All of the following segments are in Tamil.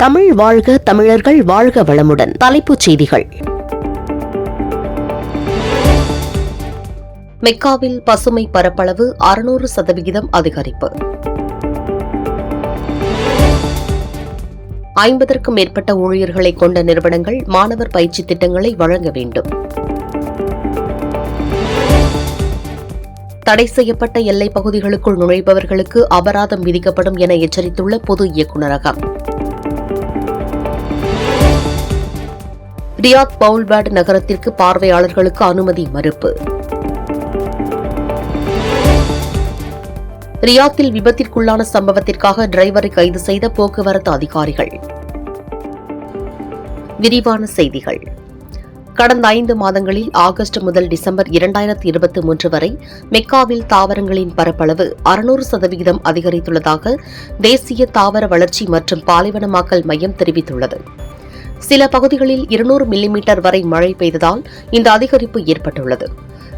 தமிழ் வாழ்க தமிழர்கள் வாழ்க வளமுடன். தலைப்புச் செய்திகள். மெக்காவில் பசுமை பரப்பளவு அறுநூறு சதவிகிதம் அதிகரிப்பு. ஐம்பதற்கும் மேற்பட்ட ஊழியர்களை கொண்ட நிறுவனங்கள் மாணவர் பயிற்சி திட்டங்களை வழங்க வேண்டும். தடை செய்யப்பட்ட எல்லைப் பகுதிகளுக்குள் நுழைபவர்களுக்கு அபராதம் விதிக்கப்படும் என எச்சரித்துள்ள பொது இயக்குநரகம். ரியாத் பவுல்பேட் நகரத்திற்கு பார்வையாளர்களுக்கு அனுமதி மறுப்பு. ரியாத்தில் விபத்திற்குள்ளான சம்பவத்திற்காக டிரைவரை கைது செய்த போக்குவரத்து அதிகாரிகள். விரிவான செய்திகள். கடந்த ஐந்து மாதங்களில் ஆகஸ்ட் முதல் டிசம்பர் இரண்டாயிரத்தி இருபத்தி மூன்று வரை மெக்காவில் தாவரங்களின் பரப்பளவு அறுநூறு சதவிகிதம் அதிகரித்துள்ளதாக தேசிய தாவர வளர்ச்சி மற்றும் பாலைவனமாக்கல் மையம் தெரிவித்துள்ளது. சில பகுதிகளில் இருநூறு மில்லிமீட்டர் வரை மழை பெய்ததால் இந்த அதிகரிப்பு ஏற்பட்டுள்ளது.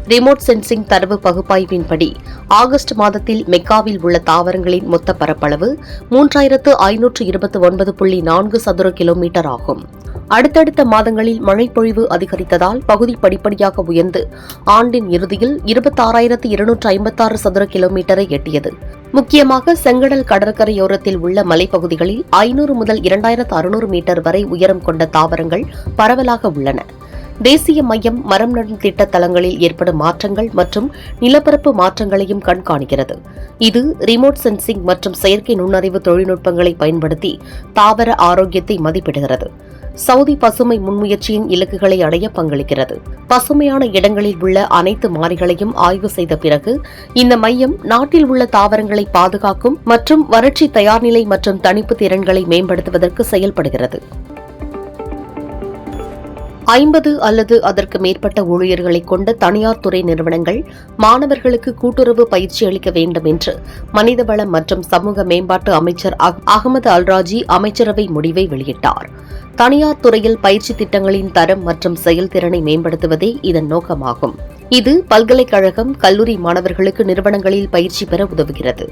ரிமோட் சென்சிங் தரவு பகுப்பாய்வின்படி ஆகஸ்ட் மாதத்தில் மெக்காவில் உள்ள தாவரங்களின் மொத்த பரப்பளவு மூன்றாயிரத்து ஐநூற்று இருபத்தி ஒன்பது புள்ளி நான்கு சதுர கிலோமீட்டர் ஆகும். அடுத்தடுத்த மாதங்களில் மழைப்பொழிவு அதிகரித்ததால் பகுதி படிப்படியாக உயர்ந்து ஆண்டின் இறுதியில் இருபத்தாறாயிரத்து இருநூற்று ஐம்பத்தாறு சதுர கிலோமீட்டரை எட்டியது. முக்கியமாக செங்கடல் கடற்கரையோரத்தில் உள்ள மலைப்பகுதிகளில் ஐநூறு முதல் இரண்டாயிரத்து அறுநூறு மீட்டர் வரை உயரம் கொண்ட தாவரங்கள் பரவலாக உள்ளன. தேசிய மையம் மரம் நடும் திட்ட தளங்களில் ஏற்படும் மாற்றங்கள் மற்றும் நிலப்பரப்பு மாற்றங்களையும் கண்காணிக்கிறது. இது ரிமோட் சென்சிங் மற்றும் செயற்கை நுண்ணறிவு தொழில்நுட்பங்களை பயன்படுத்தி தாவர ஆரோக்கியத்தை மதிப்பிடுகிறது. சவுதி பசுமை முன்முயற்சியின் இலக்குகளை அடைய பங்களிக்கிறது. பசுமையான இடங்களில் உள்ள அனைத்து மாறிகளையும் ஆய்வு செய்த பிறகு இந்த மையம் நாட்டில் உள்ள தாவரங்களை பாதுகாக்கும் மற்றும் வறட்சி தயார்நிலை மற்றும் தணிப்பு திறன்களை மேம்படுத்துவதற்கு செயல்படுகிறது. ஐம்பது அல்லது அதற்கு மேற்பட்ட ஊழியர்களை கொண்ட தனியார் துறை நிறுவனங்கள் மாணவர்களுக்கு கூட்டுறவு பயிற்சி அளிக்க வேண்டும் என்று மனிதவள மற்றும் சமூக மேம்பாட்டு அமைச்சர் அகமது அல்ராஜி அமைச்சரவை முடிவை வெளியிட்டார். தனியார் துறையில் பயிற்சி திட்டங்களின் தரம் மற்றும் செயல்திறனை மேம்படுத்துவதே இதன் நோக்கமாகும். இது பல்கலைக்கழகம் கல்லூரி மாணவர்களுக்கு நிறுவனங்களில் பயிற்சி பெற உதவுகிறது.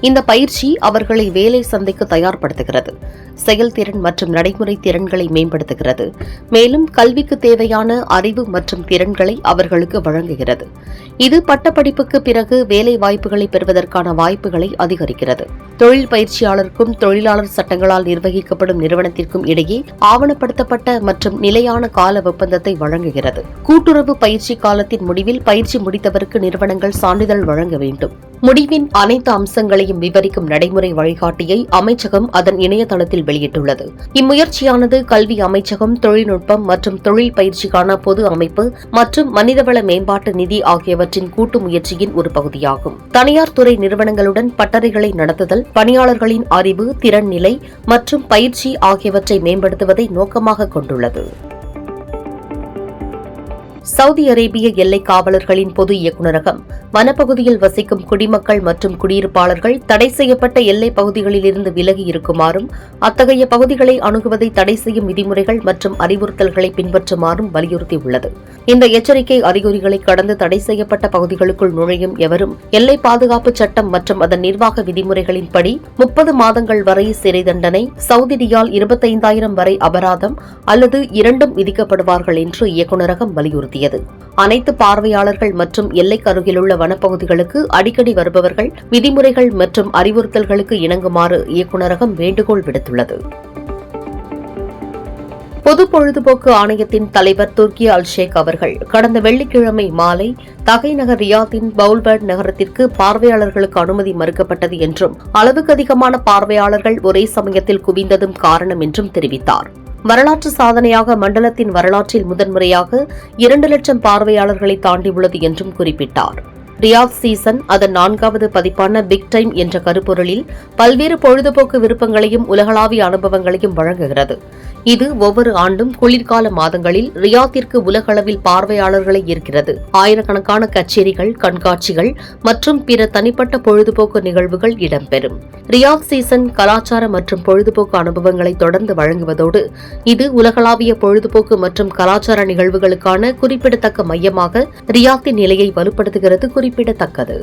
இந்த பயிற்சி அவர்களை வேலை சந்தைக்கு தயார்படுத்துகிறது. செயல்திறன் மற்றும் நடைமுறை திறன்களை மேம்படுத்துகிறது. மேலும் கல்விக்கு தேவையான அறிவு மற்றும் திறன்களை அவர்களுக்கு வழங்குகிறது. இது பட்டப்படிப்புக்கு பிறகு வேலை வாய்ப்புகளை பெறுவதற்கான வாய்ப்புகளை அதிகரிக்கிறது. தொழில் பயிற்சியாளருக்கும் தொழிலாளர் சட்டங்களால் நிர்வகிக்கப்படும் நிறுவனத்திற்கும் இடையே ஆவணப்படுத்தப்பட்ட மற்றும் நிலையான கால ஒப்பந்தத்தை வழங்குகிறது. கூட்டுறவு பயிற்சி காலத்தின் முடிவில் பயிற்சி முடித்தவருக்கு நிறுவனங்கள் சான்றிதழ் வழங்க வேண்டும். முடிவின் அனைத்து அம்சங்களையும் விவரிக்கும் நடைமுறை வழிகாட்டியை அமைச்சகம் அதன் இணையதளத்தில் வெளியிட்டுள்ளது. இம்முயற்சியானது கல்வி அமைச்சகம் தொழில்நுட்பம் மற்றும் தொழில் பயிற்சிக்கான பொது அமைப்பு மற்றும் மனிதவள மேம்பாட்டு நிதி ஆகியவற்றின் கூட்டு முயற்சியின் ஒரு பகுதியாகும். தனியார் துறை நிறுவனங்களுடன் பட்டறைகளை நடத்துதல் பணியாளர்களின் அறிவு திறன் நிலை மற்றும் பயிற்சி ஆகியவற்றை மேம்படுத்துவதை நோக்கமாக கொண்டுள்ளது. சவுதி அரேபிய எல்லை காவலர்களின் பொது இயக்குநரகம். வனப்பகுதியில் வசிக்கும் குடிமக்கள் மற்றும் குடியிருப்பாளர்கள் தடை செய்யப்பட்ட எல்லைப் பகுதிகளிலிருந்து விலகி இருக்குமாறும் அத்தகைய பகுதிகளை அணுகுவதை தடை செய்யும் விதிமுறைகள் மற்றும் அறிவுறுத்தல்களை பின்பற்றுமாறும் வலியுறுத்தியுள்ளது. இந்த எச்சரிக்கை அறிகுறிகளை கடந்து தடை செய்யப்பட்ட பகுதிகளுக்குள் நுழையும் எவரும் எல்லை பாதுகாப்பு சட்டம் மற்றும் அதன் நிர்வாக விதிமுறைகளின்படி முப்பது மாதங்கள் வரை சிறை தண்டனை சவுதி ரியால் இருபத்தைந்தாயிரம் வரை அபராதம் அல்லது இரண்டும் விதிக்கப்படுவார்கள் என்று இயக்குநரகம் வலியுறுத்தியது அனைத்து பார்வையாளர்கள் மற்றும் எல்லைக்கருகிலுள்ள வனப்பகுதிகளுக்கு அடிக்கடி வருபவர்கள் விதிமுறைகள் மற்றும் அறிவுறுத்தல்களுக்கு இணங்குமாறு இயக்குநரகம் வேண்டுகோள் விடுத்துள்ளது. பொது பொழுதுபோக்கு ஆணையத்தின் தலைவர் துர்கி அல்ஷேக் அவர்கள் கடந்த வெள்ளிக்கிழமை மாலை தகைநகர் ரியாத்தின் பவுல்பர்ட் நகரத்திற்கு பார்வையாளர்களுக்கு அனுமதி மறுக்கப்பட்டது என்றும் அளவுக்கு அதிகமான பார்வையாளர்கள் ஒரே சமயத்தில் குவிந்ததும் காரணம் என்றும் தெரிவித்தாா் வரலாற்று சாதனையாக மண்டலத்தின் வரலாற்றில் முதன்முறையாக இரண்டு லட்சம் பார்வையாளர்களை தாண்டியுள்ளது என்றும் குறிப்பிட்டார். ரியாத் சீசன் அதன் நான்காவது பதிப்பான பிக் டைம் என்ற கருப்பொருளில் பல்வேறு பொழுதுபோக்கு விருப்பங்களையும் உலகளாவிய அனுபவங்களையும் வழங்குகிறது. இது ஒவ்வொரு ஆண்டும் குளிர்கால மாதங்களில் ரியாத்திற்கு உலகளவில் பார்வையாளர்களை ஈர்க்கிறது. ஆயிரக்கணக்கான கச்சேரிகள் கண்காட்சிகள் மற்றும் பிற தனிப்பட்ட பொழுதுபோக்கு நிகழ்வுகள் இடம்பெறும். ரியாத் சீசன் கலாச்சார மற்றும் பொழுதுபோக்கு அனுபவங்களை தொடர்ந்து வழங்குவதோடு இது உலகளாவிய பொழுதுபோக்கு மற்றும் கலாச்சார நிகழ்வுகளுக்கான குறிப்பிடத்தக்க மையமாக ரியாத்தின் நிலையை வலுப்படுத்துகிறது குறிப்பிடத்தக்கது.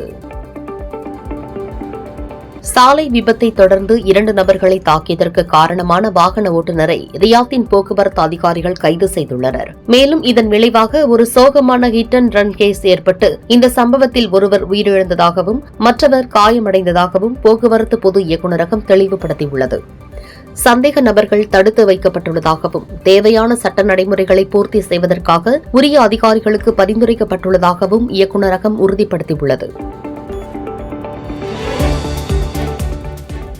சாலை விபத்தை தொடர்ந்து இரண்டு நபர்களை தாக்கியதற்கு காரணமான வாகன ஓட்டுநரை ரியாத்தின் போக்குவரத்து அதிகாரிகள் கைது செய்துள்ளனர். மேலும் இதன் விளைவாக ஒரு சோகமான ஹிட் அண்ட் ரன் கேஸ் ஏற்பட்டு இந்த சம்பவத்தில் ஒருவர் உயிரிழந்ததாகவும் மற்றவர் காயமடைந்ததாகவும் போக்குவரத்து பொது இயக்குநரகம் தெளிவுபடுத்தியுள்ளது. சந்தேக நபர்கள் தடுத்து வைக்கப்பட்டுள்ளதாகவும் தேவையான சட்ட நடைமுறைகளை பூர்த்தி செய்வதற்காக உரிய அதிகாரிகளுக்கு பரிந்துரைக்கப்பட்டுள்ளதாகவும் இயக்குநரகம் உறுதிப்படுத்தியுள்ளது.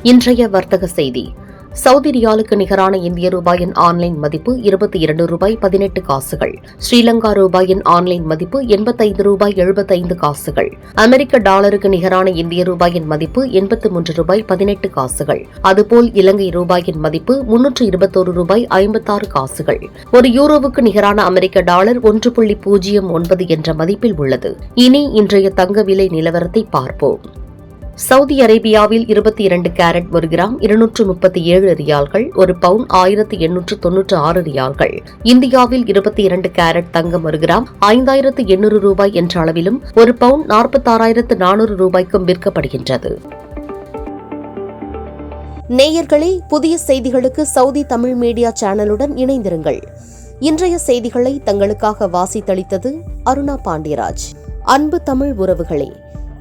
இன்றைய வர்த்தக செய்தி. சவுதி ரியாலுக்கு நிகரான இந்திய ரூபாயின் ஆன்லைன் மதிப்பு இருபத்தி இரண்டு ரூபாய் பதினெட்டு காசுகள். ஸ்ரீலங்கா ரூபாயின் ஆன்லைன் மதிப்பு எண்பத்தைந்து ரூபாய் எழுபத்தைந்து காசுகள். அமெரிக்க டாலருக்கு நிகரான இந்திய ரூபாயின் மதிப்பு எண்பத்து மூன்று ரூபாய் பதினெட்டு காசுகள். அதுபோல் இலங்கை ரூபாயின் மதிப்பு முன்னூற்று இருபத்தோரு ரூபாய் ஐம்பத்தாறு காசுகள். ஒரு யூரோவுக்கு நிகரான அமெரிக்க டாலர் ஒன்று புள்ளி பூஜ்ஜியம் ஒன்பது என்ற மதிப்பில் உள்ளது. இனி இன்றைய தங்க விலை நிலவரத்தை பார்ப்போம். சவுதி அரேபியாவில் இருபத்தி இரண்டு கேரட் ஒரு கிராம் இருநூற்று முப்பத்தி ஏழு ரியால்கள் ஒரு பவுன் ஆயிரத்தி எண்ணூற்று தொன்னூற்று ஆறு ரியால்கள். இந்தியாவில் இருபத்தி இரண்டு கேரட் தங்கம் ஒரு கிராம் ஐந்தாயிரத்து எண்ணூறு ரூபாய் என்ற அளவிலும் ஒரு பவுன் நாற்பத்தாறாயிரத்து நானூறு ரூபாய்க்கும் விற்கப்படுகின்றது. நேயர்களே புதிய செய்திகளுக்கு சவுதி தமிழ் மீடியா சேனலுடன் இணைந்திருங்கள். இன்றைய செய்திகளை தங்களுக்காக வாசித்தளித்தது அருணா பாண்டியராஜ். அன்பு தமிழ் உறவுகளே